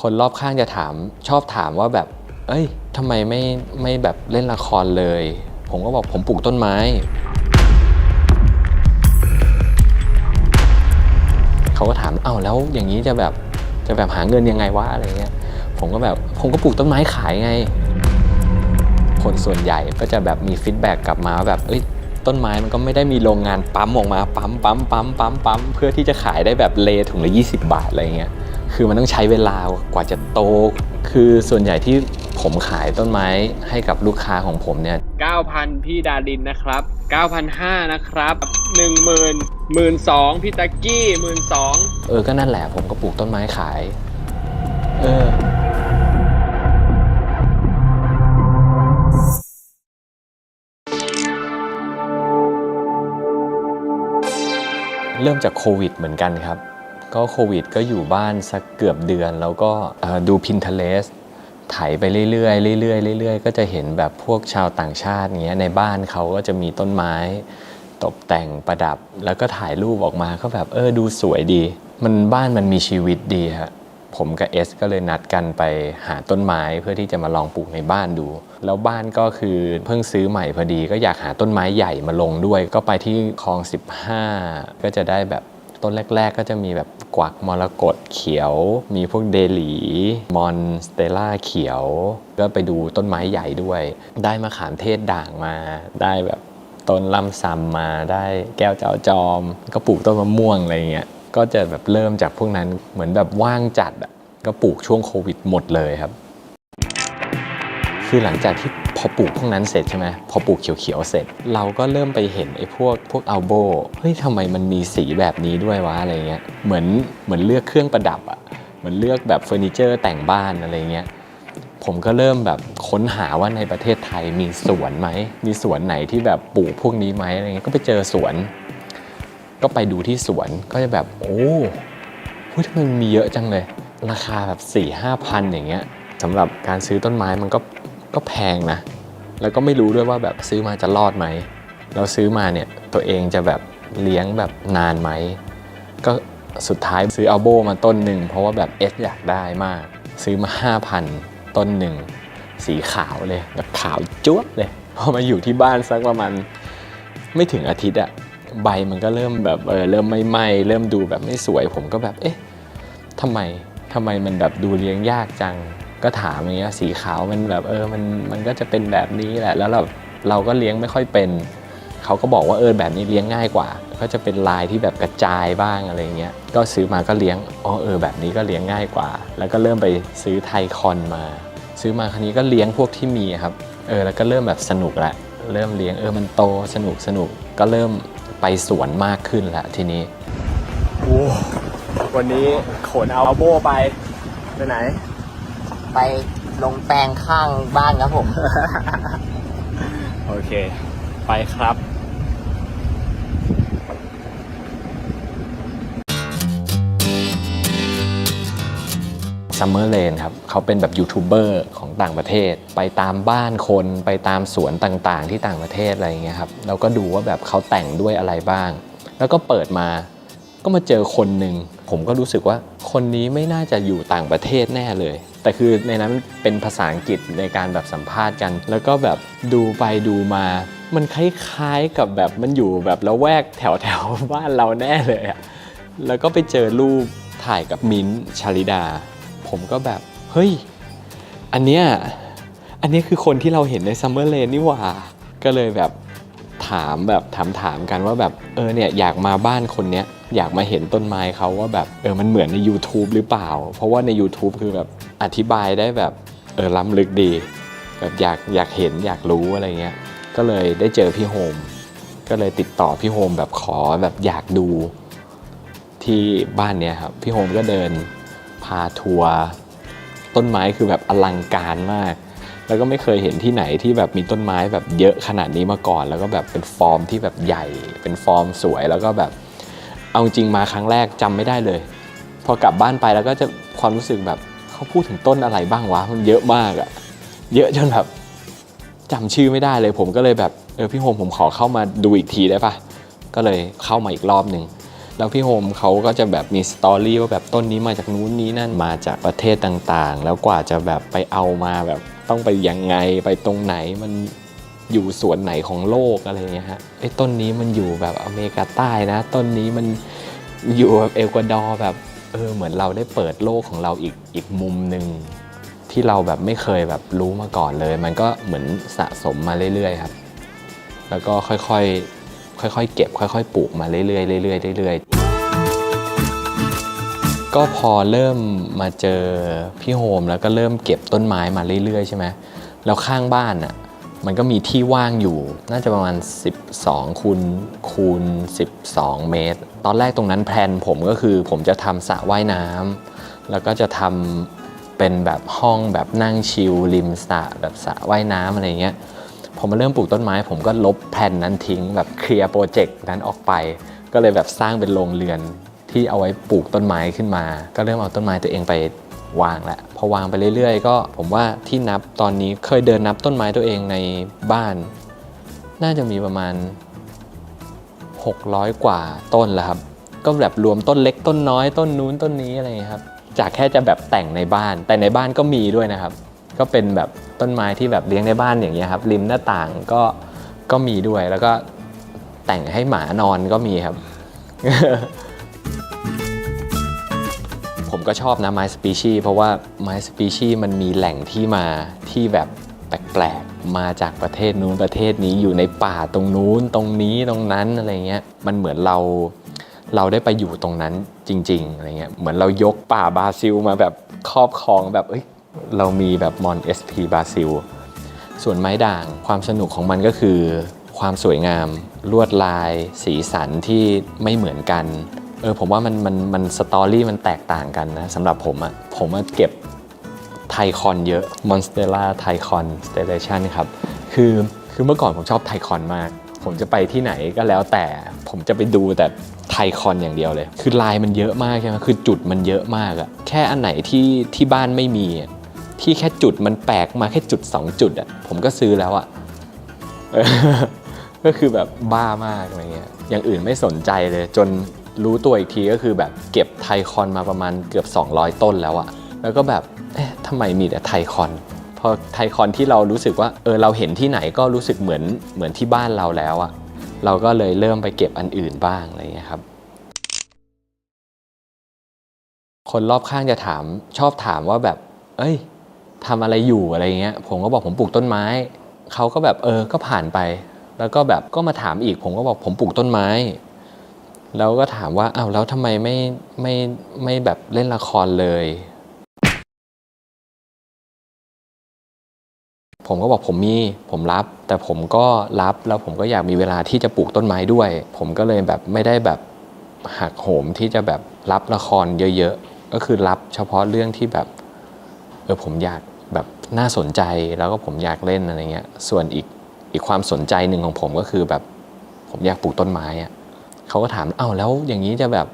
คนรอบข้างจะถามชอบถามว่าแบบ เอ้ยทำไมไม่ไม่แบบเล่นละครเลย ผมก็บอกผมปลูกต้นไม้ เขาก็ถามเอ้าแล้วอย่างนี้จะแบบจะแบบหาเงินยังไงวะอะไรเงี้ยผมก็แบบผมก็ปลูกต้นไม้ขายไง คนส่วนใหญ่ก็จะแบบมีฟีดแบ็กกลับมาว่าแบบเอ้ยต้นไม้มันก็ไม่ได้มีโรงงานปั๊มออกมาปั๊มปั๊มปั๊มปั๊มปั๊มเพื่อที่จะขายได้แบบเลถุงละ20 บาทอะไรเงี้ย คือมันต้องใช้เวลากว่าจะโต คือส่วนใหญ่ที่ผมขายต้นไม้ให้กับลูกค้าของผมเนี่ย 9,000 พี่ดารินนะครับ 9,500 นะครับ 10,000 12,000 พี่ตะกี้12,000 เออ ก็นั่นแหละผมก็ปลูกต้นไม้ขาย เออเริ่มจากโควิดเหมือนกันครับ ก็โควิดก็อยู่บ้านสักเกือบเดือน แล้วก็ดู Pinterest ไถไปเรื่อยๆเรื่อยๆเรื่อยๆ ก็จะเห็นแบบพวกชาวต่างชาติเงี้ยในบ้านเขาก็จะมีต้นไม้ตกแต่งประดับ แล้วก็ถ่ายรูปออกมาก็แบบเออดูสวยดี มันบ้านมันมีชีวิตดีฮะผมกับเอสก็เลยนัดกันไปหาต้นไม้เพื่อที่จะมาลองปลูกในบ้านดู แล้วบ้านก็คือเพิ่งซื้อใหม่พอดี ก็อยากหาต้นไม้ใหญ่มาลงด้วย ก็ไปที่คลอง 15 ก็จะได้แบบ ต้นแรก ๆ ก็จะมีแบบกวักมรกตเขียว มีพวกเดลีมอนสเตล่าเขียว ก็ไปดูต้นไม้ใหญ่ด้วย ได้มะขามเทศด่างมา ได้แบบต้นลำซำมา ได้แก้วเจ้าจอม ก็ปลูกต้นมะม่วงอะไรเงี้ย ก็จะแบบเริ่มจากพวกนั้นเหมือนแบบว่างจัดอะก็ปลูกช่วงโควิดหมดเลยครับ คือหลังจากที่ พอปลูกพวกนั้นเสร็จใช่ไหมพอปลูกเขียวๆเสร็จ เราก็เริ่มไปเห็นไอ้พวกพวกอัลโบเฮ้ยทำไมมันมีสีแบบนี้ด้วยวะอะไรเงี้ยเหมือนเหมือนเลือกเครื่องประดับอะเหมือนเลือกแบบเฟอร์นิเจอร์แต่งบ้านอะไรเงี้ยผมก็เริ่มแบบค้นหาว่าในประเทศไทยมีสวนไหม มีสวนไหนที่แบบปลูกพวกนี้ไหมอะไรเงี้ยก็ไปเจอสวน ก็ไปดูที่สวนก็จะแบบโอ้เฮ้ยทำไมมันมีเยอะจังเลย ราคาแบบ4ี่ห้าพันอย่างเงี้ยสำหรับการซื้อต้นไม้มันก็ ก็แพงนะ แล้วก็ไม่รู้ด้วยว่าแบบซื้อมาจะรอดไหม เราซื้อมาเนี่ยตัวเองจะแบบเลี้ยงแบบนานไหม ก็สุดท้ายซื้ออัลโบมาต้นหนึ่งเพราะว่าแบบเอสอยากได้มาก ซื้อมา 5,000 ต้นหนึ่งสีขาวเลยแบบขาวจ้วบเลย พอมาอยู่ที่บ้านสักประมาณไม่ถึงอาทิตย์อะใบมันก็เริ่มแบบเออเริ่มไม่ไหมเริ่มดูแบบไม่สวยผมก็แบบเอ๊ะทำไมทำไมมันแบบดูเลี้ยงยากจัง ก็ถามอย่างเงี้ยสีขาวมันแบบเออมันมันก็จะเป็นแบบนี้แหละ แล้วเราเราก็เลี้ยงไม่ค่อยเป็น เขาก็บอกว่าเออแบบนี้เลี้ยงง่ายกว่า ก็จะเป็นลายที่แบบกระจายบ้างอะไรเงี้ยก็ซื้อมาก็เลี้ยงอ๋อเออแบบนี้ก็เลี้ยงง่ายกว่า แล้วก็เริ่มไปซื้อไทคอนมา ซื้อมาคราวนี้ก็เลี้ยงพวกที่มีครับเออแล้วก็เริ่มแบบสนุกละเริ่มเลี้ยงเออมันโตสนุกสนุกก็เริ่มไปสวนมากขึ้นละทีนี้วันนี้ขนเอาโบไปไปไหน ไปลงแปลงข้างบ้านครับผม โอเค ไปครับซัมเมอร์เลนครับเขาเป็นแบบยูทูบเบอร์ของต่างประเทศ ไปตามบ้านคนไปตามสวนต่างๆ ที่ต่างประเทศอะไรอย่างเงี้ยครับเราก็ดูว่าแบบเขาแต่งด้วยอะไรบ้าง แล้วก็เปิดมาก็มาเจอคนหนึ่ง ผมก็รู้สึกว่าคนนี้ไม่น่าจะอยู่ต่างประเทศแน่เลย แต่คือในนั้นเป็นภาษาอังกฤษในการแบบสัมภาษณ์กัน แล้วก็แบบดูไปดูมา มันคล้ายๆกับแบบมันอยู่แบบละแวกแถวๆบ้านเราแน่เลยอะแล้วก็ไปเจอรูปถ่ายกับมิ้นชาลิดา ผมก็แบบ เฮ้ย อันเนี้ยอันนี้คือคนที่เราเห็นในซัมเมอร์เลนนี่หว่า ก็เลยแบบถามแบบถามถามกันว่าแบบเออเนี่ยอยากมาบ้านคนเนี้ย อยากมาเห็นต้นไม้เขาว่าแบบเออมันเหมือนใน YouTube หรือเปล่า เพราะว่าใน YouTube คือแบบอธิบายได้แบบเออล้ำลึกดี แบบอยากอยากเห็นอยากรู้อะไรเงี้ยก็เลยได้เจอพี่โฮมก็เลยติดต่อพี่โฮมแบบขอแบบอยากดูที่บ้านเนี้ยครับพี่โฮมก็เดินพาทัวร์ต้นไม้คือแบบอลังการมาก แล้วก็ไม่เคยเห็นที่ไหนที่แบบมีต้นไม้แบบเยอะขนาดนี้มาก่อน แล้วก็แบบเป็นฟอร์มที่แบบใหญ่ เป็นฟอร์มสวยแล้วก็แบบ เอาจริงมาครั้งแรกจำไม่ได้เลย พอกลับบ้านไปแล้วก็จะความรู้สึกแบบเขาพูดถึงต้นอะไรบ้างวะมันเยอะมากอะเยอะจนแบบจำชื่อไม่ได้เลย ผมก็เลยแบบเออพี่โฮมผมขอเข้ามาดูอีกทีได้ปะก็เลยเข้ามาอีกรอบหนึ่งแล้วพี่โฮมเขาก็จะแบบมีสตอรี่ว่าแบบต้นนี้มาจากนู้นนี้นั่นมาจากประเทศต่างๆ แล้วกว่าจะแบบไปเอามาแบบต้องไปยังไงไปตรงไหนมัน อยู่ส่วนไหนของโลกอะไรเงี้ยฮะไอ้ต้นนี้มันอยู่แบบอเมริกาใต้นะ ต้นนี้มันอยู่แบบเอลกวาดอร์แบบเออเหมือนเราได้เปิดโลกของเราอีกอีกมุมหนึ่งที่เราแบบไม่เคยแบบรู้มาก่อนเลย มันก็เหมือนสะสมมาเรื่อยๆครับ แล้วก็ค่อยๆค่อยๆเก็บ ค่อยๆปลูกมาเรื่อยๆเรื่อยๆเรื่อยๆก็พอเริ่มมาเจอพี่โฮมแล้วก็เริ่มเก็บต้นไม้มาเรื่อยๆใช่ไหมแล้วข้างบ้านอะ มันก็มีที่ว่างอยู่ น่าจะประมาณ 12คูณคูณ12 เมตร ตอนแรกตรงนั้นแพลนผมก็คือผมจะทำสระว่ายน้ำแล้วก็จะทำเป็นแบบห้องแบบนั่งชิลริมสระแบบสระว่ายน้ำอะไรเงี้ยพอมาเริ่มปลูกต้นไม้ ผมก็ลบแผนนั้นทิ้งแบบเคลียร์โปรเจกต์นั้นออกไป ก็เลยแบบสร้างเป็นโรงเรือนที่เอาไว้ปลูกต้นไม้ขึ้นมา ก็เริ่มเอาต้นไม้ตัวเองไป วางแหละพอวางไปเรื่อยๆ ก็ผมว่าที่นับตอนนี้เคยเดินนับต้นไม้ตัวเองในบ้าน น่าจะมีประมาณ 600 กว่าต้นแล้วครับ ก็แบบรวมต้นเล็กต้นน้อยต้นนู้นต้นนี้อะไรครับ จากแค่จะแบบแต่งในบ้าน แต่ในบ้านก็มีด้วยนะครับ ก็เป็นแบบต้นไม้ที่แบบเลี้ยงในบ้านอย่างเงี้ยครับริมหน้าต่างก็ก็มีด้วยแล้วก็แต่งให้หมานอนก็มีครับ ผมก็ชอบนะไม้สปีชีเพราะว่าไม้สปีชีมันมีแหล่งที่มาที่แบบแปลกๆ มาจากประเทศนู้นประเทศนี้อยู่ในป่าตรงนู้นตรงนี้ตรงนั้นอะไรเงี้ยมันเหมือนเราเราได้ไปอยู่ตรงนั้นจริงๆอะไรเงี้ยเหมือนเรายกป่าบราซิลมาแบบครอบครองแบบเอ้ยเรามีแบบมอนเอสพีบราซิลส่วนไม้ด่างความสนุกของมันก็คือ ความสวยงามลวดลาย สีสันที่ไม่เหมือนกัน เออผมว่ามันมันมันสตอรี่มันแตกต่างกันนะสำหรับผมอะผมอะเก็บไทคอนเยอะ Monstera ไทคอน Stelation ครับคือคือเมื่อก่อนผมชอบไทคอนมาก ผมจะไปที่ไหนก็แล้วแต่ผมจะไปดูแต่ไทคอนอย่างเดียวเลย คือลายมันเยอะมากใช่ไหมคือจุดมันเยอะมากอะแค่อันไหนที่ที่บ้านไม่มี ที่แค่จุดมันแปลกมาแค่จุด 2 จุดอะผมก็ซื้อแล้วอะก็คือแบบบ้ามากอะไรเงี้ยอย่างอื่นไม่สนใจเลยจน รู้ตัวอีกทีก็คือแบบเก็บไทคอนมาประมาณเกือบ 200 ต้นแล้วอะแล้วก็แบบเอ๊ะทำไมมีแต่ไทคอนพอไทคอนที่เรารู้สึกว่าเออเราเห็นที่ไหนก็รู้สึกเหมือนเหมือนที่บ้านเราแล้วอะเราก็เลยเริ่มไปเก็บอันอื่นบ้างอะไรเงี้ยครับคนรอบข้างจะถามชอบถามว่าแบบ เอ้ยทำอะไรอยู่อะไรเงี้ย ผมก็บอกผมปลูกต้นไม้ เขาก็แบบเออก็ผ่านไป แล้วก็แบบก็มาถามอีก ผมก็บอกผมปลูกต้นไม้ แล้วก็ถามว่าอ้าวแล้วทำไมไม่ไม่ไม่แบบเล่นละครเลย ผมก็บอกผมมีผมรับ แต่ผมก็รับแล้วผมก็อยากมีเวลาที่จะปลูกต้นไม้ด้วย ผมก็เลยแบบไม่ได้แบบหักโหมที่จะแบบรับละครเยอะๆ ก็คือรับเฉพาะเรื่องที่แบบเออผมอยากแบบน่าสนใจแล้วก็ผมอยากเล่นอะไรเงี้ย ส่วนอีกอีกความสนใจหนึ่งของผมก็คือแบบผมอยากปลูกต้นไม้อะ เขาก็ถามอ้าวแล้วอย่างนี้จะแบบ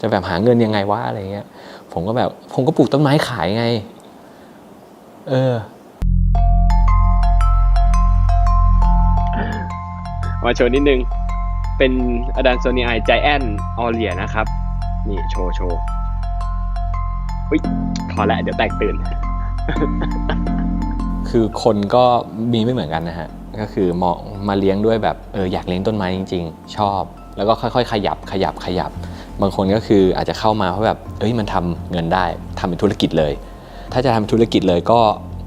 จะแบบหาเงินยังไงวะอะไรเงี้ย ผมก็แบบ ผมก็ปลูกต้นไม้ขายไง เออ มาโชว์นิดนึง เป็นอดันโซนีไอ i จแอนออเลียนะครับ นี่โชว์โชว์อุ้ยพอแล้วเดี๋ยวแตกตื่น คือคนก็มีไม่เหมือนกันนะฮะ ก็คือมองมาเลี้ยงด้วยแบบเอออยากเลี้ยงต้นไม้จริง ๆ ชอบ แล้วก็ค่อยๆ ขยับขยับขยับ บางคนก็คืออาจจะเข้ามาเพราะแบบเอ้ยมันทำเงินได้ทำเป็นธุรกิจเลย ถ้าจะทำธุรกิจเลยก็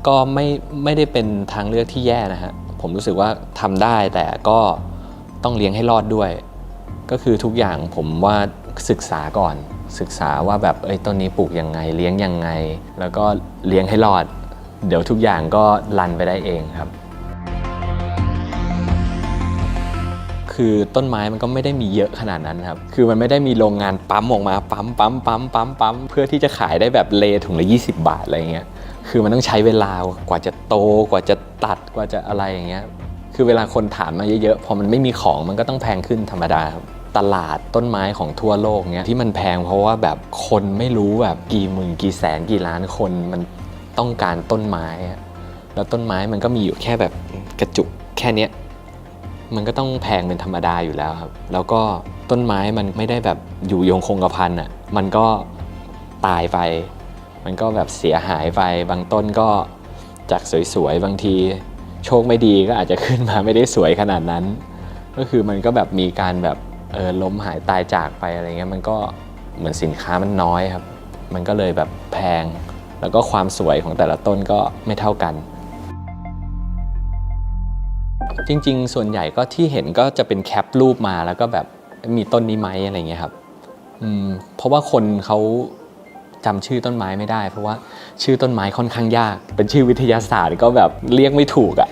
ก็ไม่ไม่ได้เป็นทางเลือกที่แย่นะฮะผมรู้สึกว่าทำได้แต่ก็ต้องเลี้ยงให้รอดด้วย ก็คือทุกอย่างผมว่าศึกษาก่อน ศึกษาว่าแบบเอ้ยต้นนี้ปลูกยังไง เลี้ยงยังไง แล้วก็เลี้ยงให้รอด เดี๋ยวทุกอย่างก็รันไปได้เองครับ คือต้นไม้มันก็ไม่ได้มีเยอะขนาดนั้นครับ คือมันไม่ได้มีโรงงานปั๊มออกมาปั๊มปั๊มปั๊มปั๊มปั๊มเพื่อที่จะขายได้แบบเลถุงละ20 บาทอะไรเงี้ย คือมันต้องใช้เวลากว่าจะโตกว่าจะตัดกว่าจะอะไรอย่างเงี้ย คือเวลาคนถามมาเยอะๆ พอมันไม่มีของมันก็ต้องแพงขึ้นธรรมดาครับตลาดต้นไม้ของทั่วโลกเนี้ยที่มันแพงเพราะว่าแบบคนไม่รู้แบบกี่หมื่นกี่แสนกี่ล้านคนมันต้องการต้นไม้ แล้วต้นไม้มันก็มีอยู่แค่แบบกระจุกแค่เนี้ย มันก็ต้องแพงเป็นธรรมดาอยู่แล้วครับ แล้วก็ต้นไม้มันไม่ได้แบบอยู่ยงคงกระพันอะมันก็ตายไป มันก็แบบเสียหายไปบางต้นก็จากสวยๆ บางที โชคไม่ดีก็อาจจะขึ้นมาไม่ได้สวยขนาดนั้น ก็คือมันก็แบบมีการแบบเออล้มหายตายจากไปอะไรเงี้ยมันก็เหมือนสินค้ามันน้อยครับ มันก็เลยแบบแพง แล้วก็ความสวยของแต่ละต้นก็ไม่เท่ากัน จริง ๆ ส่วนใหญ่ก็ที่เห็นก็จะเป็นแคปรูปมาแล้วก็แบบมีต้นนี้ไหมอะไรเงี้ยครับอืมเพราะว่าคนเขาจำชื่อต้นไม้ไม่ได้ เพราะว่าชื่อต้นไม้ค่อนข้างยาก เป็นชื่อวิทยาศาสตร์ก็แบบเรียกไม่ถูกอะ่ะ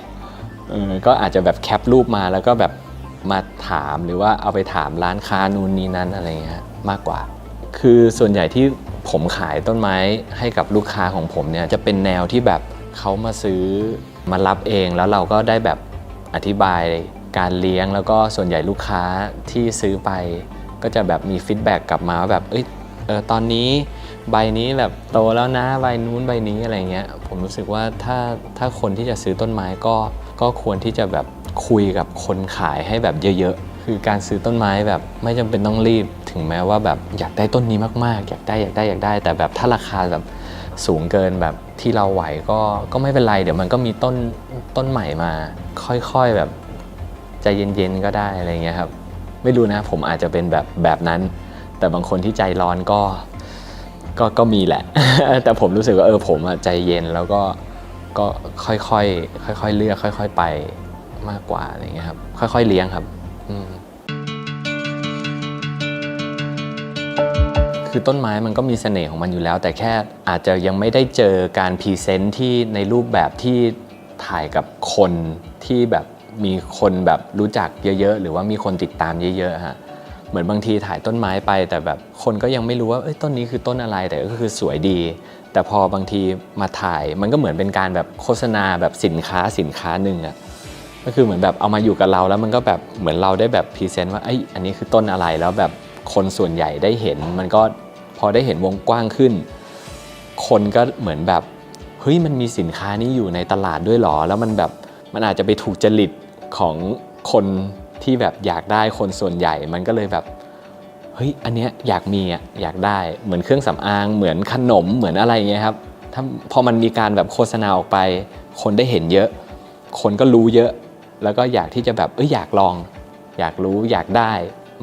เออก็อาจจะแบบแคปรูปมาแล้วก็แบบมาถามหรือว่าเอาไปถามร้านค้านู่นนี่นั้นอะไรเงี้ยมากกว่า คือส่วนใหญ่ที่ผมขายต้นไม้ให้กับลูกค้าของผมเนี่ยจะเป็นแนวที่แบบเขามาซื้อมารับเองแล้วเราก็ได้แบบ อธิบายการเลี้ยงแล้วก็ส่วนใหญ่ลูกค้าที่ซื้อไป ก็จะแบบมีฟีดแบ็กกลับมาว่าแบบเอ้ยเออตอนนี้ใบนี้แบบโตแล้วนะใบนู้นใบนี้อะไรเงี้ยผมรู้สึกว่าถ้าถ้าคนที่จะซื้อต้นไม้ก็ก็ควรที่จะแบบคุยกับคนขายให้แบบเยอะๆ คือการซื้อต้นไม้แบบไม่จำเป็นต้องรีบ ถึงแม้ว่าแบบอยากได้ต้นนี้มากๆ อยากได้อยากได้อยากได้ แต่แบบถ้าราคาแบบสูงเกินแบบ ที่เราไหวก็ก็ไม่เป็นไร เดี๋ยวมันก็มีต้นต้นใหม่มา ค่อยๆแบบใจเย็นๆก็ได้อะไรเงี้ยครับ ไม่รู้นะผมอาจจะเป็นแบบแบบนั้น แต่บางคนที่ใจร้อนก็ก็ก็มีแหละ แต่ผมรู้สึกว่าเออผมอะใจเย็นแล้วก็ก็ค่อยๆค่อยๆเลือก ค่อย ๆ ไปมากกว่าอะไรเงี้ยครับ ค่อย ๆ เลี้ยงครับ อืม คือต้นไม้มันก็มีเสน่ห์ของมันอยู่แล้ว แต่แค่อาจจะยังไม่ได้เจอการพรีเซนต์ที่ในรูปแบบที่ถ่ายกับคนที่แบบมีคนแบบรู้จักเยอะๆ หรือว่ามีคนติดตามเยอะๆฮะเหมือนบางทีถ่ายต้นไม้ไป แต่แบบคนก็ยังไม่รู้ว่าเอ้ต้นนี้คือต้นอะไรแต่ก็คือสวยดี แต่พอบางทีมาถ่ายมันก็เหมือนเป็นการแบบโฆษณาแบบสินค้าสินค้าหนึ่งอะก็คือเหมือนแบบเอามาอยู่กับเราแล้วมันก็แบบเหมือนเราได้แบบพรีเซนต์ว่าไอ้อันนี้คือต้นอะไรแล้วแบบ คนส่วนใหญ่ได้เห็น มันก็พอได้เห็นวงกว้างขึ้น คนก็เหมือนแบบเฮ้ยมันมีสินค้านี้อยู่ในตลาดด้วยหรอ แล้วมันแบบมันอาจจะไปถูกจริตของคนที่แบบอยากได้คนส่วนใหญ่มันก็เลยแบบเฮ้ยอันเนี้ยอยากมีอะอยากได้เหมือนเครื่องสำอางเหมือนขนมเหมือนอะไรเงี้ยครับถ้าพอมันมีการแบบโฆษณาออกไป คนได้เห็นเยอะ คนก็รู้เยอะ แล้วก็อยากที่จะแบบเอ้ยอยากลอง อยากรู้อยากได้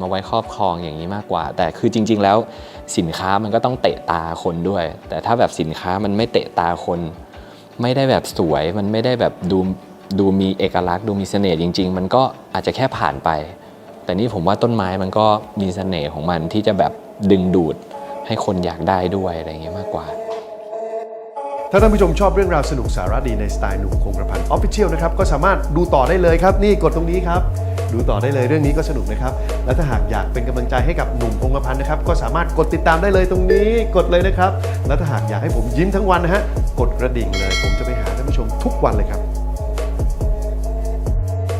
มาไว้ครอบครองอย่างนี้มากกว่า แต่คือจริง ๆ แล้วสินค้ามันก็ต้องเตะตาคนด้วย แต่ถ้าแบบสินค้ามันไม่เตะตาคน ไม่ได้แบบสวยมันไม่ได้แบบดูดูมีเอกลักษณ์ดูมีเสน่ห์จริง ๆ มันก็อาจจะแค่ผ่านไป แต่นี่ผมว่าต้นไม้มันก็มีเสน่ห์ของมันที่จะแบบดึงดูดให้คนอยากได้ด้วยอะไรเงี้ยมากกว่า ถ้าท่านผู้ชมชอบเรื่องราวสนุกสาระดีในสไตล์หนุ่มคงกระพันออฟฟิเชียลนะครับ ก็สามารถดูต่อได้เลยครับ นี่กดตรงนี้ครับ ดูต่อได้เลยเรื่องนี้ก็สนุกนะครับ และถ้าหากอยากเป็นกำลังใจให้กับหนุ่มคงกระพันนะครับ ก็สามารถกดติดตามได้เลยตรงนี้ กดเลยนะครับ และถ้าหากอยากให้ผมยิ้มทั้งวันนะฮะ กดกระดิ่งเลย ผมจะไปหาท่านผู้ชมทุกวันเลยครับ